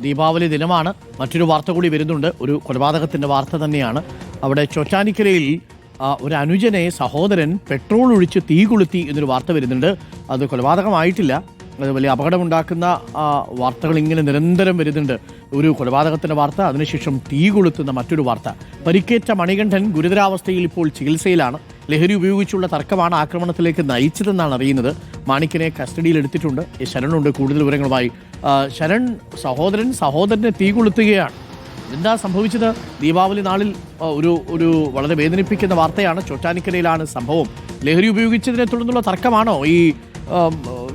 ദീപാവലി ദിനമാണ്. മറ്റൊരു വാർത്ത കൂടി വരുന്നുണ്ട്. ഒരു കൊലപാതകത്തിന്റെ വാർത്ത തന്നെയാണ്. അവിടെ ചോറ്റാനിക്കരയിൽ ഒരു അനുജനെ സഹോദരൻ പെട്രോൾ ഒഴിച്ച് തീ കൊളുത്തി എന്നൊരു വാർത്ത വരുന്നുണ്ട്. അത് കൊലപാതകമായിട്ടില്ല. അത് വലിയ അപകടമുണ്ടാക്കുന്ന വാർത്തകൾ ഇങ്ങനെ നിരന്തരം വരുന്നുണ്ട്. ഒരു കൊലപാതകത്തിന്റെ വാർത്ത അതിനുശേഷം തീ കൊളുത്തുന്ന മറ്റൊരു വാർത്ത. പരിക്കേറ്റ മണികണ്ഠൻ ഗുരുതരാവസ്ഥയിൽ ഇപ്പോൾ ചികിത്സയിലാണ്. ലഹരി ഉപയോഗിച്ചുള്ള തർക്കമാണ് ആക്രമണത്തിലേക്ക് നയിച്ചതെന്നാണ് അറിയുന്നത്. മാണിക്കിനെ കസ്റ്റഡിയിൽ എടുത്തിട്ടുണ്ട്. ശരണുണ്ട് കൂടുതൽ വിവരങ്ങളുമായി. ശരൺ സഹോദരൻ സഹോദരനെ തീ കൊളുത്തുകയാണ്. എന്താ സംഭവിച്ചത്? ദീപാവലി നാളിൽ ഒരു ഒരു വളരെ വേദനിപ്പിക്കുന്ന വാർത്തയാണ്. ചോറ്റാനിക്കരയിലാണ് സംഭവം. ലഹരി ഉപയോഗിച്ചതിനെ തുടർന്നുള്ള തർക്കമാണോ? ഈ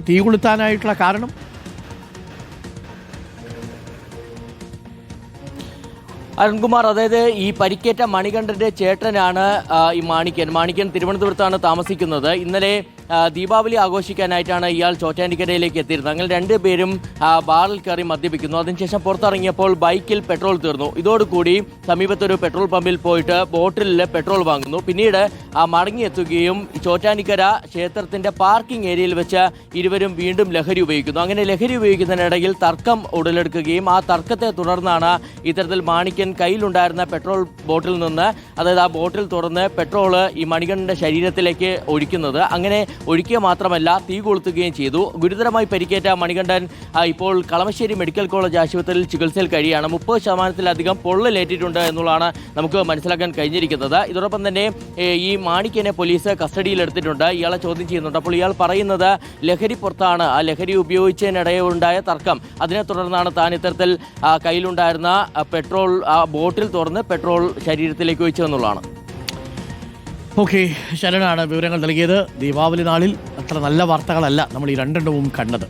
തീ കൊളുത്താനായിട്ടുള്ള കാരണം അരുൺകുമാർ അതായത് ഈ പരിക്കേറ്റ മണികണ്ഠന്റെ ചേട്ടനാണ് ഈ മാണിക്യൻ. മാണിക്യൻ തിരുവനന്തപുരത്താണ് താമസിക്കുന്നത്. ഇന്നലെ ദീപാവലി ആഘോഷിക്കാനായിട്ടാണ് ഇയാൾ ചോറ്റാനിക്കരയിലേക്ക് എത്തിയിരുന്നത്. അങ്ങനെ രണ്ടുപേരും ബാറിൽ കയറി മദ്യപിക്കുന്നു. അതിനുശേഷം പുറത്തിറങ്ങിയപ്പോൾ ബൈക്കിൽ പെട്രോൾ തീർന്നു. ഇതോടുകൂടി സമീപത്തൊരു പെട്രോൾ പമ്പിൽ പോയിട്ട് ബോട്ടിലിൽ പെട്രോൾ വാങ്ങുന്നു. പിന്നീട് മടങ്ങിയെത്തുകയും ചോറ്റാനിക്കര ക്ഷേത്രത്തിന്റെ പാർക്കിംഗ് ഏരിയയിൽ വെച്ച് ഇരുവരും വീണ്ടും ലഹരി ഉപയോഗിക്കുന്നു. അങ്ങനെ ലഹരി ഉപയോഗിക്കുന്നതിനിടയിൽ തർക്കം ഉടലെടുക്കുകയും ആ തർക്കത്തെ തുടർന്നാണ് ഇത്തരത്തിൽ കയ്യിലുണ്ടായിരുന്ന പെട്രോൾ ബോട്ടിൽ നിന്ന് അതായത് ആ ബോട്ടിൽ തുറന്ന് പെട്രോൾ ഈ മണികണ്ഠന്റെ ശരീരത്തിലേക്ക് ഒഴിക്കുന്നത്. അങ്ങനെ ഒഴിക്കുക മാത്രമല്ല തീ കൊളുത്തുകയും ചെയ്തു. ഗുരുതരമായി പരിക്കേറ്റ മണികണ്ഠൻ ഇപ്പോൾ കളമശ്ശേരി മെഡിക്കൽ കോളേജ് ആശുപത്രിയിൽ ചികിത്സയിൽ കഴിയാണ് മുപ്പത് ശതമാനത്തിലധികം പൊള്ളലേറ്റിട്ടുണ്ട് എന്നുള്ളതാണ് നമുക്ക് മനസ്സിലാക്കാൻ കഴിഞ്ഞിരിക്കുന്നത്. ഇതോടൊപ്പം തന്നെ ഈ മാണിക്കനെ പോലീസ് കസ്റ്റഡിയിലെടുത്തിട്ടുണ്ട് ഇയാളെ ചോദ്യം ചെയ്യുന്നുണ്ട്. അപ്പോൾ ഇയാൾ പറയുന്നത് ലഹരി പുറത്താണ്. ആ ലഹരി ഉപയോഗിച്ചതിനിടയിൽ ഉണ്ടായ തർക്കം. അതിനെ തുടർന്നാണ് താൻ ഇത്തരത്തിൽ കയ്യിലുണ്ടായിരുന്ന പെട്രോൾ ആ ബോട്ടിൽ തുറന്ന് പെട്രോൾ ശരീരത്തിലേക്ക് ഒഴിച്ചതെന്നുള്ളതാണ് ഓക്കെ ശരണാണ് വിവരങ്ങൾ നൽകിയത്. ദീപാവലി നാളിൽ അത്ര നല്ല വാർത്തകളല്ല നമ്മൾ ഈ രണ്ടെണ്ണവും കണ്ടത്.